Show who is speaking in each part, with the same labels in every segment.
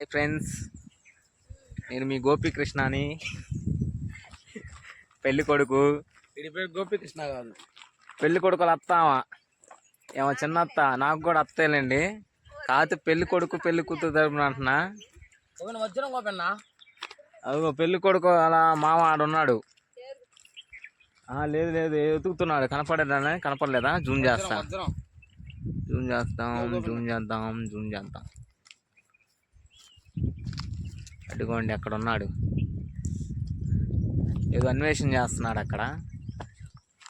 Speaker 1: Hi friends. నేను మీ గోపీకృష్ణని. పెళ్ళి కొడుకు.
Speaker 2: పేరు గోపికృష్ణ కాదు.
Speaker 1: పెళ్ళి కొడుకులు అత్తావా ఏమో చిన్న అత్త నాకు కూడా అత్తేలేండి. కాకపోతే పెళ్ళి కొడుకు పెళ్ళి కూతురు తరపున అంటున్నా.
Speaker 2: గోపన్న?
Speaker 1: అదిగో పెళ్ళి కొడుకు అలా మామ ఆడున్నాడు ఆ, లేదు లేదు ఎతుకుతున్నాడు కనపడేదా కనపడలేదా? జూమ్ చేస్తా. జూమ్ చేస్తాం జూమ్ చేద్దాం జూమ్ చేద్దాం. అడుగోండి అక్కడ ఉన్నాడు ఏదో అన్వేషణ చేస్తున్నాడు అక్కడ.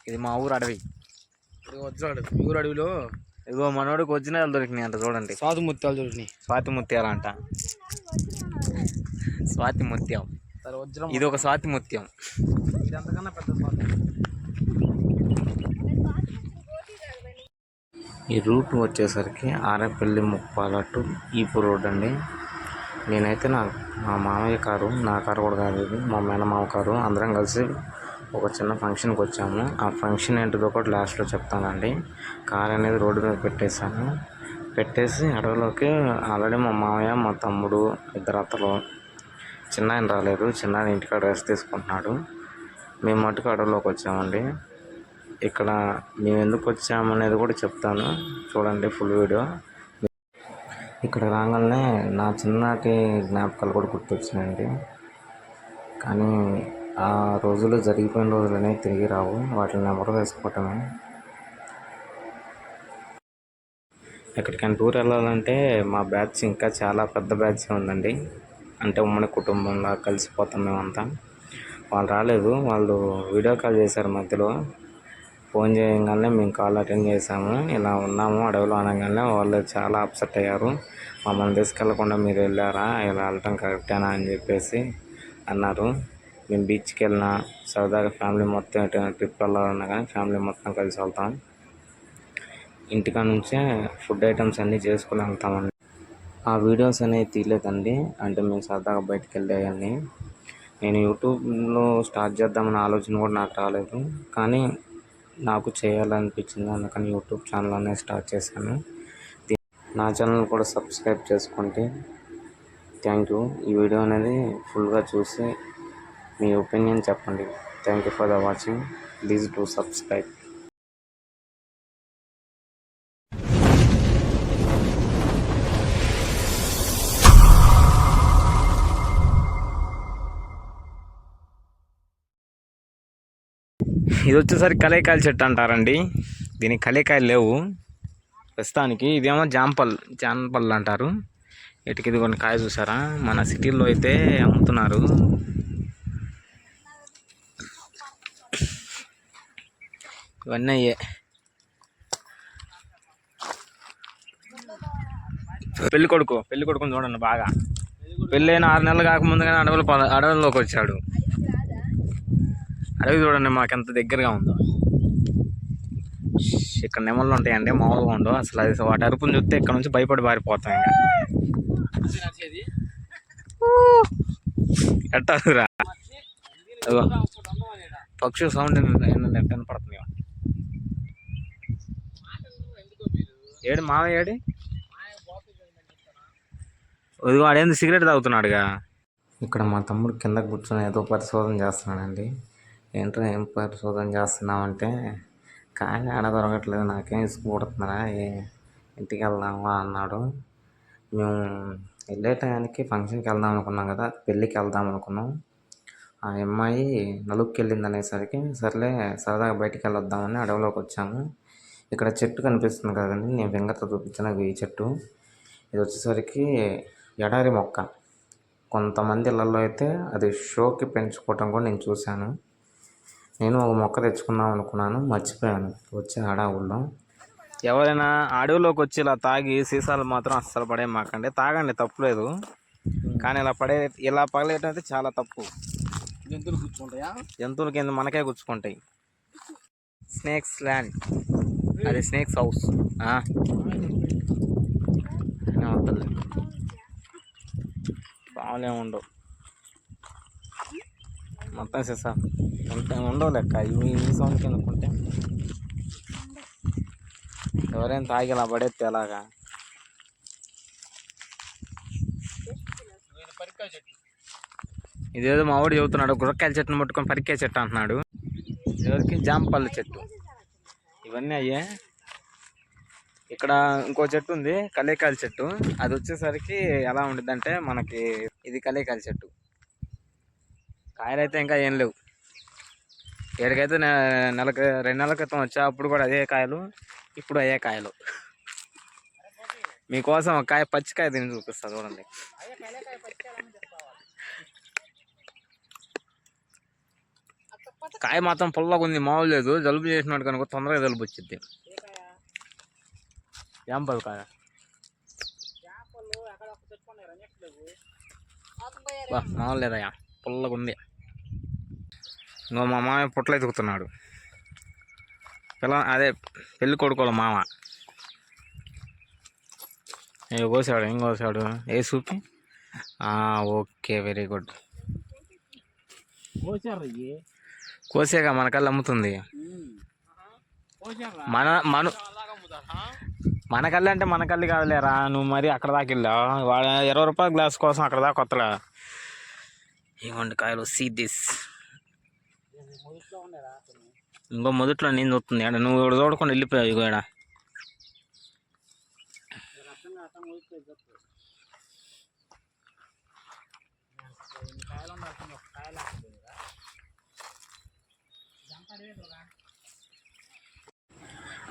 Speaker 1: ఇది మా ఊరు అడవి.
Speaker 2: ఇది వజ్రాడు ఊరు అడవిలో
Speaker 1: ఇదిగో మనోడికి ఒరిజినల్ దొరికినాయి అంట చూడండి.
Speaker 2: స్వాతి ముత్యాలు దొరికినాయి.
Speaker 1: స్వాతి ముత్యాలు అంట. స్వాతి ముత్యం. ఇది ఒక స్వాతి ముత్యం.
Speaker 2: ఇది అంతకన్నా పెద్ద స్వాతి.
Speaker 1: ఈ రూట్ వచ్చేసరికి ఆరేపల్లి ముప్పాల టు ఈపు రోడ్ అండి. నేనైతే నా మా మామయ్య కారు నా కారు కూడా కాదు ఇది. మా మేనమామ కారు. అందరం కలిసి ఒక చిన్న ఫంక్షన్కి వచ్చాము. ఆ ఫంక్షన్ ఏంటిదో కూడా లాస్ట్లో చెప్తానండి. కార్ అనేది రోడ్డు మీద పెట్టేశాను. పెట్టేసి అడవిలోకి ఆల్రెడీ మా మామయ్య మా తమ్ముడు ఇద్దరు అత్తలు చిన్న ఆయన రాలేదు. చిన్న ఆయన ఇంటికాడ రెస్ట్ తీసుకుంటున్నాడు. మేము మటుకు అడవిలోకి వచ్చామండి. ఇక్కడ మేము ఎందుకు వచ్చామనేది కూడా చెప్తాను. చూడండి ఫుల్ వీడియో. ఇక్కడ రాగానే నా చిన్ననాటి జ్ఞాపకాలు కూడా గుర్తొచ్చినాయండి. కానీ ఆ రోజులు జరిగిపోయిన రోజులు అనేవి తిరిగి రావు. వాటిని నెమరు వేసుకోవటమే. ఎక్కడికైనా టూర్ వెళ్ళాలంటే మా బ్యాచ్ ఇంకా చాలా పెద్ద బ్యాచ్ ఉందండి. అంటే ఉమ్మడి కుటుంబంలో కలిసిపోతాం మేమంతా. వాళ్ళు రాలేదు. వాళ్ళు వీడియో కాల్ చేశారు మధ్యలో. ఫోన్ చేయగానే మేము కాల్ అటెండ్ చేసాము. ఇలా ఉన్నాము. అడవిలో అనగానే వాళ్ళు చాలా అప్సెట్ అయ్యారు. మమ్మల్ని తీసుకెళ్ళకుండా మీరు వెళ్ళారా? ఇలా వెళ్ళటం కరెక్టేనా అని చెప్పేసి అన్నారు. మేము బీచ్కి వెళ్ళినా సరదాగా ఫ్యామిలీ మొత్తం ట్రిప్ వెళ్ళాలన్నా కానీ ఫ్యామిలీ మొత్తం కలిసి వెళ్తాం. ఇంటికా నుంచే ఫుడ్ ఐటమ్స్ అన్నీ చేసుకుని వెళ్తామండి. ఆ వీడియోస్ అనేవి తీయలేదండి. అంటే మేము సరదాగా బయటకు వెళ్ళేవన్నీ నేను యూట్యూబ్లో స్టార్ట్ చేద్దామనే ఆలోచన కూడా నాకు రాలేదు. కానీ నాకు చేయాలనిపించింది. అందుకని యూట్యూబ్ ఛానల్ అనేది స్టార్ట్ చేశాను. నా ఛానల్ కూడా సబ్స్క్రైబ్ చేసుకోండి. Thank you. ఈ వీడియో అనేది ఫుల్గా చూసి మీ ఒపీనియన్ చెప్పండి. Thank you for the watching. Please to subscribe. ఇది వచ్చేసరికి కలేకాయల చెట్టు అంటారండి. దీనికి కలేకాయలు లేవు. ప్రస్తుతానికి ఇదేమో జాంపల్ జాంపల్ అంటారు. వీటికి ఇది కొన్ని కాయ చూసారా? మన సిటీల్లో అయితే అమ్ముతున్నారు. ఇవన్నీ అయ్యే. పెళ్ళి కొడుకు పెళ్ళి కొడుకుని చూడండి బాగా. పెళ్ళైన ఆరు నెలలు కాకముందుగానే అడవులు అడవుల్లోకి వచ్చాడు. అడవి చూడండి మాకు ఎంత దగ్గరగా ఉందో. ఇక్కడ నెమళ్ళు ఉంటాయండి మామూలుగా ఉండవు. అసలు అది వాటి అరుపుని చూస్తే ఇక్కడ నుంచి భయపడి పారిపోతాం ఇంకా.
Speaker 2: అది నడిచేది
Speaker 1: ఎట్టారా అదిగో, సౌండ్ వినపడుతుంది ఏడు మావ ఏడి? ఇదిగో ఆడేంది సిగరెట్ తాగుతున్నాడుగా. ఇక్కడ మా తమ్ముడు కింద కూర్చొని ఏదో పరిశోధన చేస్తున్నాడండి. ఏంటో ఏం పరిశోధన చేస్తున్నామంటే కానీ ఆడ దొరకట్లేదు నాకేం ఇసుకు పుడుతుందా ఏ ఇంటికి వెళ్దామా అన్నాడు. మేము వెళ్ళే టయానికి ఫంక్షన్కి వెళ్దాం అనుకున్నాం కదా పెళ్ళికి వెళ్దాం అనుకున్నాం. ఆ అమ్మాయి నలుగుకి వెళ్ళింది అనేసరికి సర్లే సరదాగా బయటికి వెళ్ళొద్దామని అడవిలోకి వచ్చాము. ఇక్కడ చెట్టు కనిపిస్తుంది కదండి నేను ఫింగర్తో చూపించిన ఈ చెట్టు. ఇది వచ్చేసరికి ఎడారి మొక్క. కొంతమంది ఇళ్ళల్లో అయితే అది షోకి పెంచుకోవటం కూడా నేను చూశాను. నేను ఒక మొక్క తెచ్చుకుందాం అనుకున్నాను మర్చిపోయాను. వచ్చే అడవుల్లో ఎవరైనా అడవిలోకి వచ్చి ఇలా తాగి సీసాలు మాత్రం అస్సలు పడే మాకండి. తాగండి తప్పులేదు కానీ ఇలా పడే ఇలా పగలేయటం అయితే చాలా తప్పు.
Speaker 2: జంతువులు కూర్చుంటాయా
Speaker 1: జంతువుల కింద మనకే గుచ్చుకుంటాయి. Snakes land. అది స్నేక్స్ హౌస్. అవుతుంది బాగాలే ఉండవు. మొత్తం సార్ ఎంత ఉండవు లెక్క. ఇవి ఈ సౌండ్ కిందకుంటే ఎవరైనా తాగి ఇలా పడేస్తే ఎలాగా? ఇదేదో మా వాడు చెబుతున్నాడు గురక్కాయల చెట్టును పట్టుకొని పరికాయ చెట్టు అంటున్నాడు. ఎవరికి జాంపల్ల చెట్టు. ఇవన్నీ అయ్యే. ఇక్కడ ఇంకో చెట్టు ఉంది కలేకాయల చెట్టు. అది వచ్చేసరికి ఎలా ఉండిద్దంటే మనకి ఇది కలేకాయల చెట్టు. కాయలు అయితే ఇంకా ఏం లేవు. ఏడికైతే నె- నెలకు రెండు నెలల క్రితం వచ్చా అప్పుడు కూడా అదే కాయలు ఇప్పుడు అయ్యే కాయలు. మీకోసం ఒక కాయ పచ్చికాయ తిని చూపిస్తా చూడండి. కాయ మాత్రం పుల్లగా ఉంది మామూలు లేదు. జలుబు చేసినాడు కనుక తొందరగా జలుబు వచ్చింది
Speaker 2: ఏ కాయ?
Speaker 1: మామూలు లేదయ్యా పుల్లగా ఉంది. ఇంకో మా మామయ్య పుట్టలు ఎతుకుతున్నాడు పిల్ల అదే పెళ్ళి కొడుకోవాలి మామ. ఏ కోసాడు ఏం కోసాడు? ఏ చూపి ఓకే వెరీ గుడ్.
Speaker 2: అయ్యి
Speaker 1: కోసేగా మనకల్లా అమ్ముతుంది. మన మన మన కళ్ళు అంటే మన కళ్ళు కాదులేరా నువ్వు మరి అక్కడ దాకా వెళ్ళావు? వాడు ఇరవై రూపాయల గ్లాస్ కోసం అక్కడ దాకా కొత్తగా. ఇవ్వండి కాయలు? See this. ఇంకో మొదట్లో నేను చూస్తుంది. ఆడ నువ్వు ఇక్కడ చూడకుండా వెళ్ళిపోయావు ఇగో ఈడ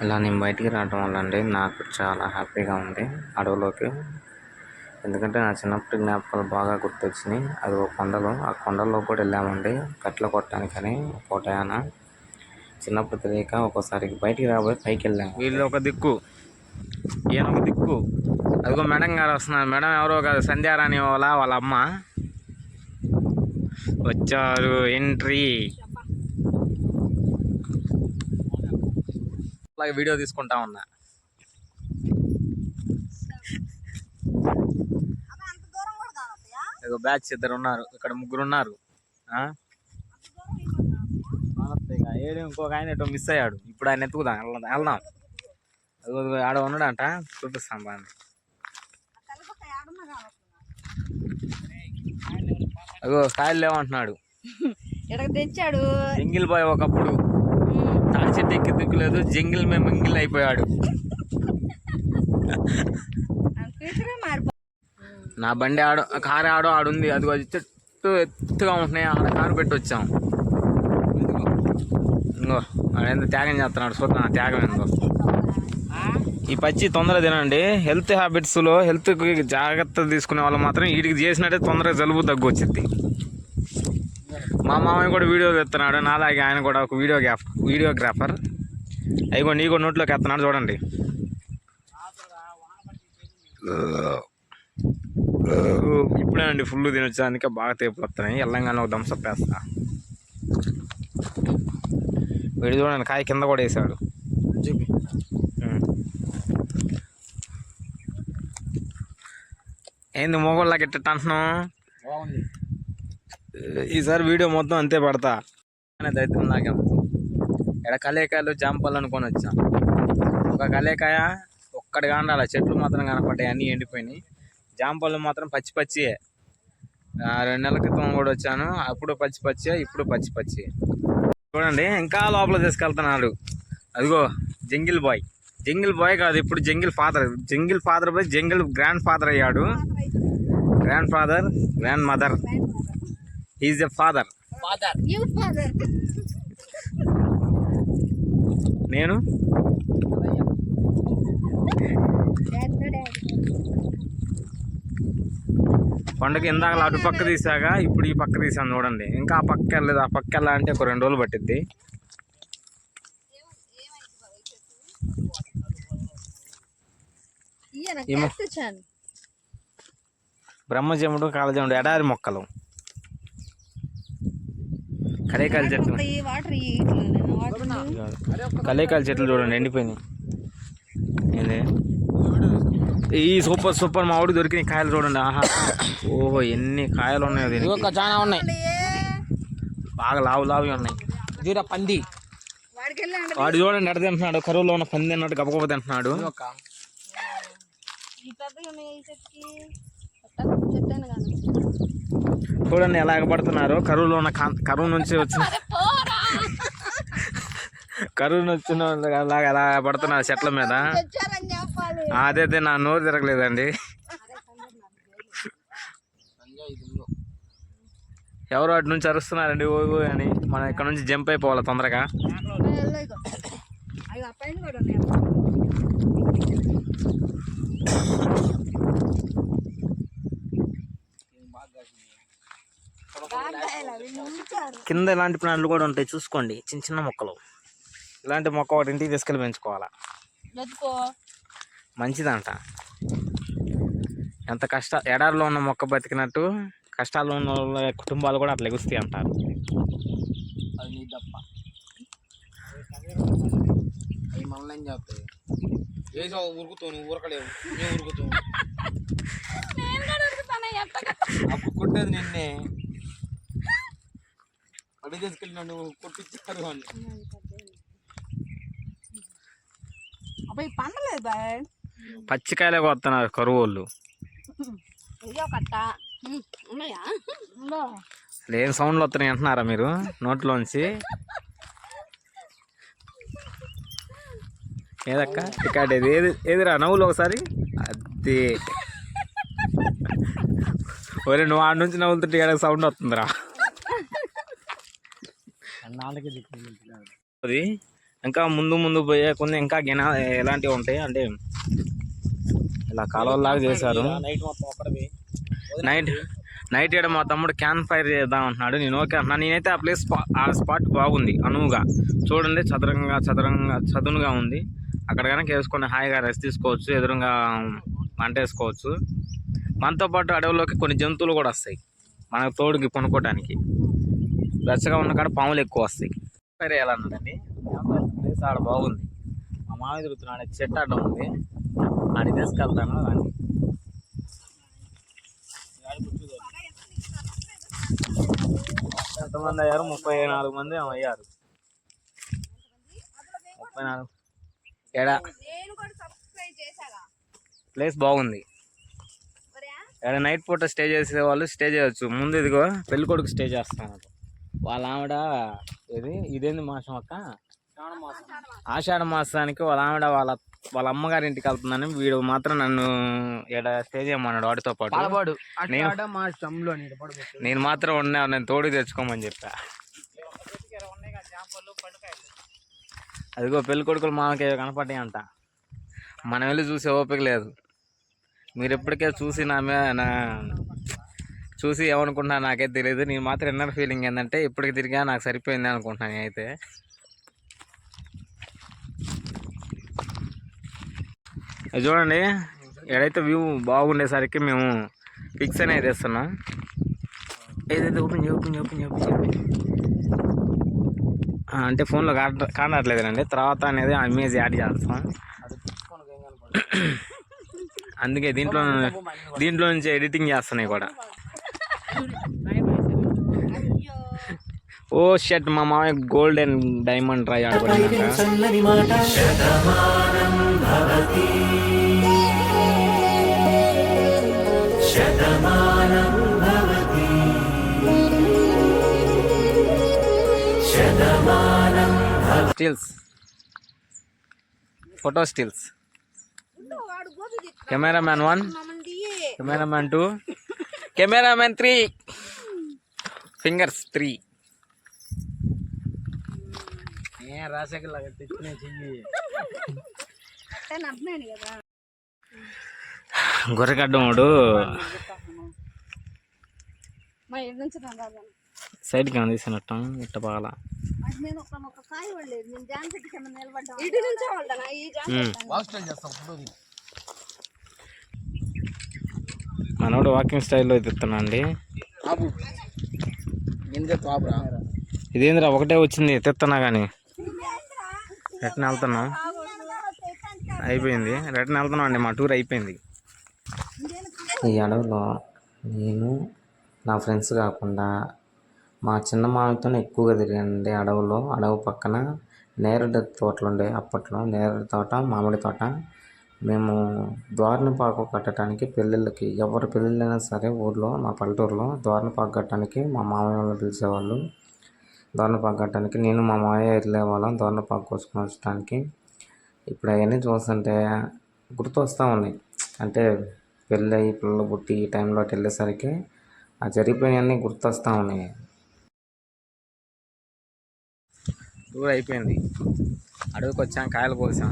Speaker 1: అలా నేను బయటికి రావడం వల్ల అండి నాకు చాలా హ్యాపీగా ఉంది అడవిలోకి. ఎందుకంటే నా చిన్నప్పటి జ్ఞాపకాలు బాగా గుర్తొచ్చినాయి. అది ఒక కొండలు ఆ కొండల్లో కూడా వెళ్ళామండి. కట్టెలు కొట్టడానికని కోటయాన. చిన్నప్పుడు తెలియక ఒక్కోసారి బయటికి రాబోయి పైకి వెళ్ళాము వీళ్ళు ఒక దిక్కు. ఈయన ఒక దిక్కు. అదిగో మేడం గారు వస్తున్నారు. మేడం ఎవరో కాదు సంధ్యారాణి వాళ్ళ వాళ్ళ అమ్మ. వచ్చారు. ఎంట్రీ. అలాగే వీడియో తీసుకుంటా ఉన్నా. ఇదిగో బ్యాచ్ ఇద్దరు ఉన్నారు ఇక్కడ ముగ్గురు ఉన్నారు. ఇక. ఏడు ఇంకొక ఆయన ఎటో మిస్ అయ్యాడు. ఇప్పుడు ఆయన ఎత్తుకుదాం వెళ్దాం వెళ్దాం. అదిగో ఇదిగో ఆడ ఉన్నాడంట చూపిస్తాం బాగా అదిగో కాయలు లేవంటున్నాడు.
Speaker 3: ఇక్కడ తెచ్చాడు.
Speaker 1: జంగిల్ బాయ్ ఒకప్పుడు. తాడి చెట్టు ఎక్కి దిక్కులేదు జంగిల్ మేము మింగిల్ అయిపోయాడు. నా బండి ఆడ కారు ఆడో ఆడుంది. అది అది చెట్టు ఎత్తుగా ఉంటున్నాయి. ఆడ కారు పెట్టి వచ్చాం ఇంకో ఎంత త్యాగం చేస్తున్నాడు. చూద్దాం త్యాగం ఏందో. ఈ పచ్చి తొందరగా తినండి. హెల్త్ హ్యాబిట్స్లో హెల్త్కి జాగ్రత్త తీసుకునే వాళ్ళు మాత్రం వీటికి చేసినట్టే తొందరగా జలుబు దగ్గు వచ్చింది మా మామయ్య కూడా వీడియో తెస్తున్నాడు నాలాగే ఆయన కూడా ఒక వీడియో గ్రాఫ్ వీడియోగ్రాఫర్. అయిగో నీ కూడా నోట్లోకి ఎత్తున్నాడు. చూడండి. ఇప్పుడే అండి ఫుల్ తినొచ్చు? అందుకే బాగా తేపులు వస్తున్నాయి ఎల్లంగానే ఒక దంసప్ వేస్తా. వీడు చూడండి కాయ కింద కూడా వేసాడు.
Speaker 2: చూపి.
Speaker 1: ఏంది మొగోళ్ళకి ఎట్ట అంటున్నావు? ఈసారి వీడియో మొత్తం అంతే పడతా. దైత్యం నాకేమో ఎక్కడ కలేకాయలు జాంపళ్ళు అనుకొని వచ్చా. ఒక కలేకాయ ఒక్కటి కాండాల. చెట్లు మాత్రం కనపడ్డాయి అన్నీ ఎండిపోయినాయి. జాంపళ్ళు మాత్రం పచ్చి పచ్చియే ఆ, రెండు నెలల క్రితం కూడా వచ్చాను. అప్పుడు పచ్చి పచ్చియే ఇప్పుడు పచ్చి పచ్చి. చూడండి ఇంకా లోపల తీసుకెళ్తున్నాడు. అదిగో జంగిల్ బాయ్. జంగిల్ బాయ్ కాదు ఇప్పుడు జంగిల్ ఫాదర్. జంగిల్ ఫాదర్ పోయి జంగిల్ గ్రాండ్ ఫాదర్ అయ్యాడు. Grand father grand mother. Is a father
Speaker 2: father
Speaker 3: you father
Speaker 1: నేను? పండుగ ఇందాక అటు పక్క తీసాక ఇప్పుడు ఈ పక్క తీసాను చూడండి. ఇంకా ఆ పక్క వెళ్ళలేదు. ఆ పక్క వెళ్ళాలంటే ఒక రెండు రోజులు పట్టిద్ది. బ్రహ్మజముడు కాలజముడు ఎడారి మొక్కలు. కలేకాయల చెట్లు. కలేకాయల చెట్లు చూడండి ఎండిపోయినాయి. ఏంది? ఈ సూపర్ సూపర్ మా ఊడికి దొరికిన కాయలు చూడండి. ఆహా. ఓహో ఎన్ని కాయలు ఉన్నాయో దీనికి.
Speaker 2: చాలా ఉన్నాయి.
Speaker 1: బాగా లావు లావి ఉన్నాయి.
Speaker 2: ఇదిరా పంది.
Speaker 1: వాడు చూడండి ఎడ తింటున్నాడు. కరువులో ఉన్న పంది అన్నట్టు గబగబ తింటున్నాడు. చూడండి ఎలా ఎగబడుతున్నారు. కరువులో ఉన్న కరువు నుంచి వచ్చిన కరువు నుంచి అలాగ ఎలా పడుతున్నారు చెట్ల మీద. అదే అదే నా నోరు తిరగలేదండి. ఎవరు అటు నుంచి అరుస్తున్నారండి ఓ అని. మనం ఇక్కడ నుంచి జంప్ అయిపోవాలి తొందరగా? కింద ఇలాంటి ప్లాంట్లు కూడా ఉంటాయి చూసుకోండి. చిన్న చిన్న మొక్కలు. ఇలాంటి మొక్క ఒకటి ఇంటికి తీసుకెళ్ళి పెంచుకోవాలా. మంచిదంట. ఎంత కష్ట ఎడారిలో ఉన్న మొక్క బతికినట్టు కష్టాల్లో ఉన్న వాళ్ళ కుటుంబాలు కూడా అట్లా ఎగుస్తాయి అంటారు.
Speaker 2: కొట్టేది నిన్నే. అడిగి తీసుకెళ్ళి నన్ను కొట్టించారు అని.
Speaker 3: అబ్బాయి పండలేదు బాయ్.
Speaker 1: పచ్చికాయలే కొడుతున్నారు కరువు వాళ్ళు ఏం సౌండ్లు వస్తున్నాయి అంటున్నారా మీరు? నోట్లోంచి. ఏదక్క? ఇక్కడ ఏది? ఏది? ఏదిరా? నవ్వులు ఒకసారి? అది. ఒరే నువ్వు ఆడ నుంచి నవ్వులుతుంటే ఇక్కడ సౌండ్ వస్తుందిరా. అది ఇంకా ముందు ముందు పోయే కొన్ని ఇంకా గిన ఎలాంటివి ఉంటాయి? అంటే ఇలా కాలువలాగా చేశారు.
Speaker 2: నైట్
Speaker 1: నైట్ నైట్ ఇక్కడ మా తమ్ముడు క్యాన్ ఫైర్ చేద్దాం అంటున్నాడు. నేను ఓకే అంటున్నాను నేనైతే ఆ ప్లేస్ ఆ స్పాట్ బాగుంది అనువుగా. చూడండి చదరంగా చదరంగా చదునుగా ఉంది. అక్కడ కనుక వేసుకొని హాయిగా రెస్ట్ తీసుకోవచ్చు ఎదురుగా మంట వేసుకోవచ్చు. మనతో పాటు అడవిలోకి కొన్ని జంతువులు కూడా వస్తాయి. మనకు తోడుకి కొనుక్కోవడానికి వెచ్చగా ఉన్న కాడ పాములు ఎక్కువ వస్తాయి. ఫైర్ వేయాలన్నాడండి ప్లేస్ ఆడ బాగుంది. మా మామయ్య తిరుగుతున్నాడు చెట్టు అడ్డం ఉంది. ఆడి తీసుకెళ్తాను అని. ఎంతమంది అయ్యారు? ముప్పై నాలుగు మంది అయ్యారు. ముప్పై నాలుగు.
Speaker 3: ఎడా?
Speaker 1: ప్లేస్ బాగుంది. ఎక్కడ నైట్ పూట స్టే చేసే వాళ్ళు స్టే చేయొచ్చు. ముందు ఇదిగో పెళ్ళికొడుకు స్టే చేస్తాను. వాళ్ళ ఆవిడ ఇది ఇదేంది మాసం అక్క ఆషాఢ మాసానికి వాళ్ళ ఆవిడ వాళ్ళ వాళ్ళ అమ్మగారి ఇంటికి వెళ్తుందని వీడు మాత్రం నన్ను ఇక్కడ స్టే చేయమన్నాడు వాడితో పాటు. నేను- నేను మాత్రం ఉన్నా నేను తోడు తెచ్చుకోమని చెప్పా. అదిగో పెళ్ళి కొడుకులు మామకి కనపడ్డాయి అంట మనం వెళ్ళి చూసే ఓపిక లేదు. మీరు ఎప్పటికే చూసి నా మీద నా చూసి ఏమనుకుంటున్నా నాకే తెలియదు. నేను మాత్రం ఇన్నర్ ఫీలింగ్ ఏంటంటే ఇప్పటికి తిరిగా నాకు సరిపోయింది అనుకుంటున్నాను నేనైతే. చూడండి. ఎడైతే వ్యూ బాగుండేసరికి మేము పిక్స్ అనేది వేస్తున్నాం ఏదైతే ఓపెన్ ఓపెన్ ఓపెన్ ఓపెన్ ఆ, అంటే ఫోన్లో కాడ కానట్లేదండి తర్వాత అనేది ఆ ఇమేజ్ యాడ్ చేస్తాం. అందుకే దీంట్లో దీంట్లో నుంచి ఎడిటింగ్ చేస్తున్నాయి కూడా. ఓ షర్ట్ మా మామయ్య gold and diamond try ఆడుకుంటున్నా stills. Photo stills. Cameraman one cameraman two cameraman three fingers three.
Speaker 2: ఏ రాసకల్లా తెచ్చుకునే
Speaker 3: మా నుంచి రాను
Speaker 1: సైడ్కి తీసినట్టు? ఇట్ట బాగా.
Speaker 3: అది నేను ఒక మొక్క కాయ పడలేదు నేను జాన్ చెట్టు కింద నిలబడ్డా ఇటు నుంచే వెళ్తానా ఈ జాన్
Speaker 2: వాక్స్టైల్ చేస్తాం ఫోటో
Speaker 1: మనోడు వాకింగ్ స్టైల్లో తిస్తున్నా అండి. ఇదేంద్రా? ఒకటే వచ్చింది. తెస్తున్నా కానీ రిటర్న్ వెళ్తున్నాం. అయిపోయింది. రిటర్న్ వెళ్తున్నాం అండి. మా టూర్ అయిపోయింది. ఈ అడవిలో నేను నా ఫ్రెండ్స్ కాకుండా మా చిన్న మామతో ఎక్కువగా తిరిగానండి అడవిలో అడవి పక్కన నేరేడు తోటలు ఉండే అప్పట్లో. నేరేడు తోట మామిడి తోట.
Speaker 4: మేము ద్వారణపాకు కట్టడానికి పెళ్ళిళ్ళకి ఎవరి పెళ్ళిళ్ళైనా సరే ఊర్లో మా పల్లెటూరులో ద్వారణపాకు కట్టడానికి మా మామయ్య వాళ్ళు పిలిచేవాళ్ళు. ద్వారణపాకు కట్టడానికి నేను మా మామయ్య వెళ్ళేవాళ్ళం ద్వారణపాకు కోసుకొని వచ్చడానికి ఇప్పుడు అవన్నీ చూస్తుంటే గుర్తు వస్తూ ఉన్నాయి. అంటే పెళ్ళి అయ్యి పిల్లలు పుట్టి ఈ టైంలో వెళ్ళేసరికి ఆ జరిగిపోయినవన్నీ గుర్తొస్తూ ఉన్నాయి. టూర్ అయిపోయింది అడవికి వచ్చాం కాయలు కోసాం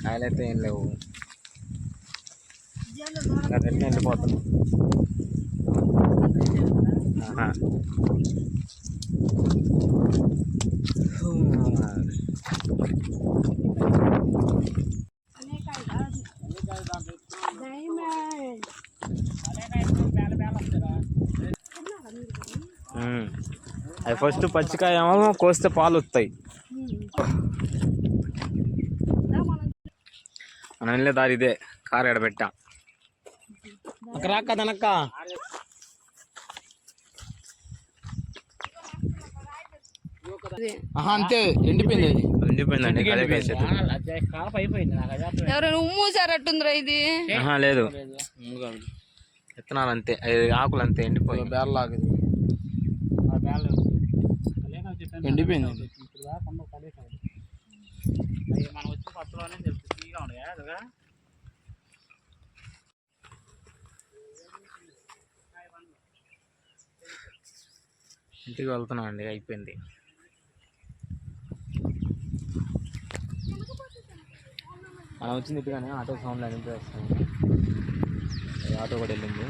Speaker 4: కాయలు అయితే ఏం లేవు ఇంకా రిటర్న్ వెళ్ళిపోతున్నాం ఆహా.
Speaker 3: Diamond
Speaker 4: um. అది ఫస్ట్ పచ్చికాయ ఏమో కోస్తే పాలు వస్తాయి. మనం వెళ్ళే దారి ఇదే కారు ఎడ పెట్టాం. అక్కడ రాక్క తనక్క
Speaker 5: అంతే ఎండిపోయింది
Speaker 4: ఎండిపోయిందండి కదే
Speaker 3: ఎవరైనా ఇది?
Speaker 4: లేదు. విత్తనాలు అంతే ఆకులు అంతే ఎండిపోయి.
Speaker 5: బేరలాగది ఎండిపోయింది. అది.
Speaker 4: ఇంటికి వెళ్తున్నాం అండి అయిపోయింది. మనం వచ్చింది ఇటుగానే ఆటో సౌండ్ అని వస్తుంది ఆటో కూడా వెళ్ళింది.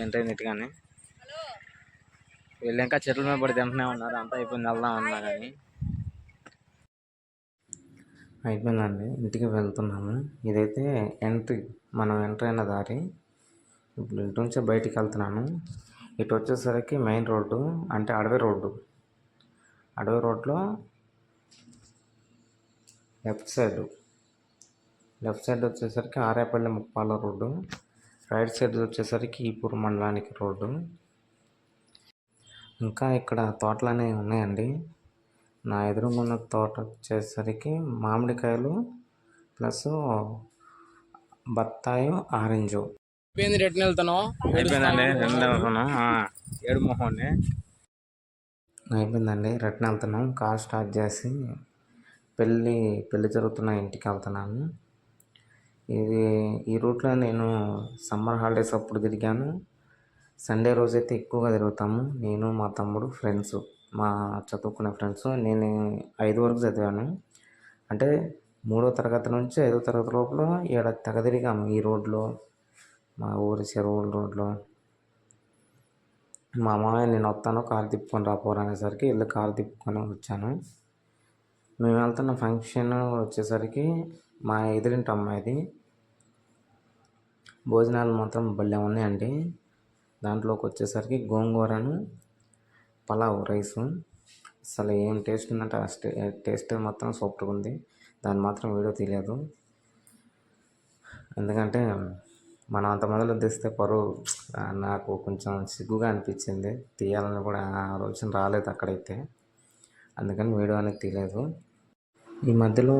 Speaker 4: ఎంత అయింది ఇటుగానే వీళ్ళు ఇంకా చెట్ల మీద పడి తింటూనే ఉన్నారు. అంతా అయిపోయింది వెళ్దాం అన్నా కానీ. అయిపోయిందండి. ఇంటికి వెళ్తున్నాము. ఇదైతే ఎంట్రీ. మనం ఎంటర్ అయిన దారి. ఇప్పుడు ఇటు నుంచే బయటికి వెళ్తున్నాను ఇటు వచ్చేసరికి మెయిన్ రోడ్డు అంటే అడవి రోడ్డు. అడవి రోడ్లో లెఫ్ట్ సైడ్. లెఫ్ట్ సైడ్ వచ్చేసరికి Arepalli Muppala road. Right side వచ్చేసరికి ఈపూర్ మండలానికి రోడ్డు. ఇంకా ఇక్కడ తోటలు అనేవి ఉన్నాయండి. నా ఎదురుగా ఉన్న తోట వచ్చేసరికి మామిడికాయలు ప్లస్ బత్తాయి ఆరెంజు.
Speaker 5: అయిపోయింది రిటర్న్ వెళ్తాను
Speaker 4: అయిపోయిందండి. ఏడు మొహండి. అయిపోయిందండి రిటర్న్ వెళ్తున్నాం కార్ స్టార్ట్ చేసి పెళ్ళి పెళ్ళి జరుగుతున్న ఇంటికి వెళ్తున్నాను. ఇది ఈ రూట్లో నేను సమ్మర్ హాలిడేస్ అప్పుడు తిరిగాను. సండే రోజైతే ఎక్కువగా తిరుగుతాము. నేను మా తమ్ముడు ఫ్రెండ్స్ మా చదువుకునే ఫ్రెండ్స్. నేను ఐదు వరకు చదివాను. అంటే మూడో తరగతి నుంచి ఐదో తరగతి లోపల ఇక్కడ తెగ తిరిగాము ఈ రోడ్లో మా ఊరి చెరువుల రోడ్లో. మా మామయ్య నేను వస్తాను కారు తిప్పుకొని రాపోరు అనేసరికి వెళ్ళి కారు తిప్పుకొని వచ్చాను. మేము వెళ్తున్న ఫంక్షన్ వచ్చేసరికి మా ఎదురింటి అమ్మాయిది. భోజనాలు మాత్రం భలే ఉన్నాయండి. దాంట్లోకి వచ్చేసరికి గోంగూరను పలావ్ రైస్. అసలు ఏం టేస్ట్ ఉందంటే ఆ టేస్ట్ మాత్రం సూపర్గా ఉంది. దాన్ని మాత్రం వీడియో తీయలేదు. ఎందుకంటే మనం అంతమందిలో తెస్తే పరువు నాకు కొంచెం సిగ్గుగా అనిపించింది. తీయాలని కూడా ఆలోచన రాలేదు అక్కడైతే. అందుకని వీడియో అనేది తీయలేదు. ఈ మధ్యలో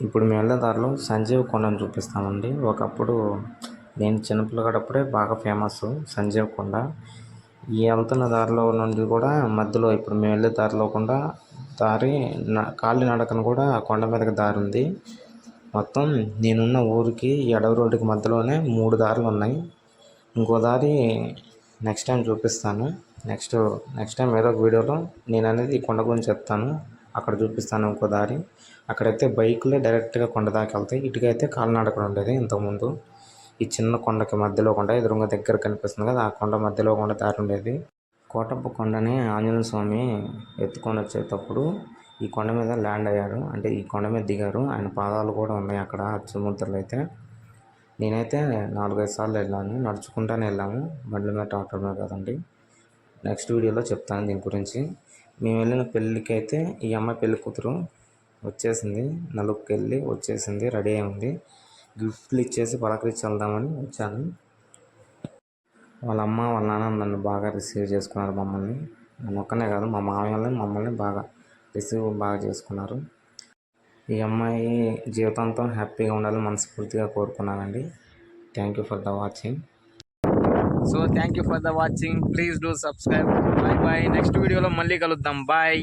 Speaker 4: ఇప్పుడు మేము వెళ్ళే దారిలో సంజీవ్ కొండను చూపిస్తామండి. ఒకప్పుడు నేను చిన్నపిల్లగాడప్పుడే బాగా ఫేమస్ సంజీవ్ కొండ. ఈ వెళ్తున్న దారిలో నుండి కూడా మధ్యలో ఇప్పుడు మేము వెళ్ళే దారిలో కూడా దారి న- కాలి నడకను కూడా కొండ మీదకి దారి ఉంది మొత్తం నేనున్న ఊరికి ఎడవ రోడ్డుకి మధ్యలోనే మూడు దారులు ఉన్నాయి. ఇంకో దారి నెక్స్ట్ టైం చూపిస్తాను. నెక్స్ట్ నెక్స్ట్ టైం ఏదో ఒక వీడియోలో నేను అనేది ఈ కొండ గురించి చెప్తాను. అక్కడ చూపిస్తాను ఇంకో దారి. అక్కడైతే బైకులే డైరెక్ట్గా కొండ దాకా వెళ్తాయి. ఇటుకైతే కాలినడకన ఉండేది ఇంతకుముందు. ఈ చిన్న కొండకి మధ్యలో కొండ ఎదురుగా దగ్గర కనిపిస్తుంది కదా ఆ కొండ మధ్యలో కొండ దారి ఉండేది. కోటప్ప కొండని ఆంజనేయ స్వామి ఎత్తుకొని వచ్చేటప్పుడు ఈ కొండ మీద ల్యాండ్ అయ్యారు. అంటే ఈ కొండ మీద దిగారు. ఆయన పాదాలు కూడా ఉన్నాయి అక్కడ అచ్చుముద్రలు అయితే. నేనైతే నాలుగైదు సార్లు వెళ్ళాను. నడుచుకుంటానే వెళ్ళాము. బండ్ల మీద ట్రాక్టర్ మీద కదండి. నెక్స్ట్ వీడియోలో చెప్తాను దీని గురించి. మేము వెళ్ళిన పెళ్ళికి అయితే ఈ అమ్మాయి పెళ్ళి కూతురు వచ్చేసింది. నలుగురికి వెళ్ళి వచ్చేసింది. రెడీ అయింది గిఫ్ట్లు ఇచ్చేసి పలకరించి వెళ్దామని వచ్చాను. వాళ్ళ అమ్మ వాళ్ళ నాన్న నన్ను బాగా రిసీవ్ చేసుకున్నారు మమ్మల్ని. నన్ను ఒక్కనే కాదు మా మామయ్య వాళ్ళని మమ్మల్ని బాగా రిసీవ్ బాగా చేసుకున్నారు.
Speaker 1: ఈ అమ్మాయి జీవితాంతం హ్యాపీగా ఉండాలని మనస్ఫూర్తిగా కోరుకున్నానండి. Thank you for the watching. So thank you for the watching please do subscribe bye bye next వీడియోలో మళ్ళీ కలుద్దాం. బాయ్